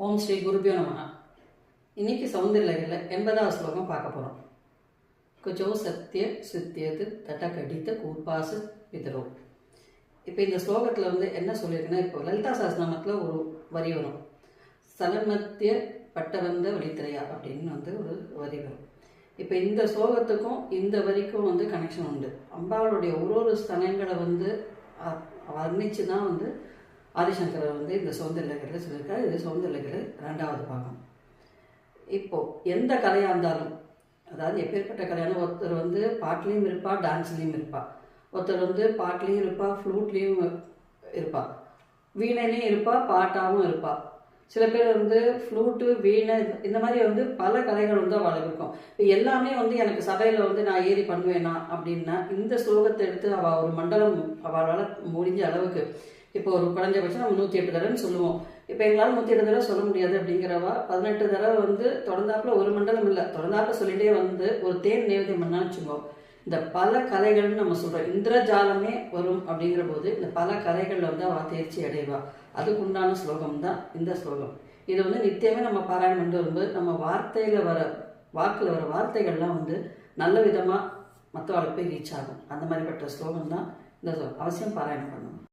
ஓம் ஸ்ரீ குருபியோ நமஹ. இன்னைக்கு சௌந்தர்யல எண்பதாவது ஸ்லோகம் பார்க்க போகிறோம் குஜோ சத்திய சித்தியது தட்ட கடித்த கூர்பாசு விதரோ இப்போ இந்த ஸ்லோகத்தில் வந்து என்ன சொல்லியிருக்குன்னா இப்போ லலிதா சாஸ்திரமத்தில் ஒரு வரி வரும். சலமத்திய பட்டவந்த வழித்திரையா அப்படின்னு வந்து ஒரு வரி வரும். இப்போ இந்த ஸ்லோகத்துக்கும் இந்த வரிக்கும் வந்து கனெக்ஷன் உண்டு. அம்பாளுடைய ஒரு ஒரு ஸ்தலங்களை வந்து வர்ணித்து தான் வந்து ஆதிசங்கரர் வந்து இந்த சௌந்தர்யலகரில் சொல்லியிருக்காரு. இது சௌந்தர்யலகர் ரெண்டாவது பாகம். இப்போது எந்த கலையாக இருந்தாலும் அதாவது எப்பேற்பட்ட கலையான ஒருத்தர் வந்து பாட்டுலேயும் இருப்பா டான்ஸ்லேயும் இருப்பா. ஒருத்தர் வந்து பாட்டுலேயும் இருப்பா ஃப்ளூட்லேயும் இருப்பா. வீணையிலையும் இருப்பா பாட்டாகவும் இருப்பா. சில பேர் வந்து ஃப்ளூட்டு வீணை இந்த மாதிரி வந்து பல கலைகள் வந்து அவளுக்கு இருக்கும் இப்போ எல்லாமே வந்து எனக்கு சபையில் வந்து நான் ஏறி பண்ணுவேனா அப்படின்னா இந்த ஸ்லோகத்தை எடுத்து அவள் ஒரு மண்டலம் அவளால் முடிஞ்ச அளவுக்கு இப்போ ஒரு குறைஞ்சபட்சம் நம்ம நூற்றி எட்டு தடவைன்னு சொல்லுவோம். இப்போ எங்களால் நூற்றி எட்டு தடவை சொல்ல முடியாது அப்படிங்கிறவா பதினெட்டு தடவை வந்து தொடர்ந்தாப்புல ஒரு மண்டலம் இல்லை. தொடர்ந்தாப்புல சொல்லிட்டே வந்து ஒரு தேன் நேவேதியம் பண்ணா வச்சுக்கோ இந்த பல கலைகள்னு நம்ம சொல்கிறோம் இந்திரஜாலமே வரும் அப்படிங்கிற போது இந்த பல கலைகளில் வந்து அவள் தேர்ச்சி அடைவா. அதுக்கு உண்டான ஸ்லோகம் தான் இந்த ஸ்லோகம். இதை வந்து நித்தியமே நம்ம பாராயணம் பண்ணிட்டு வரும்போது நம்ம வார்த்தையில் வர வாக்கில் வர வார்த்தைகள்லாம் வந்து நல்ல விதமாக மற்றவர்களுக்கு போய் ரீச் ஆகும். அந்த மாதிரிப்பட்ட ஸ்லோகம் தான் இந்த அவசியம் பாராயணம் பண்ணணும்.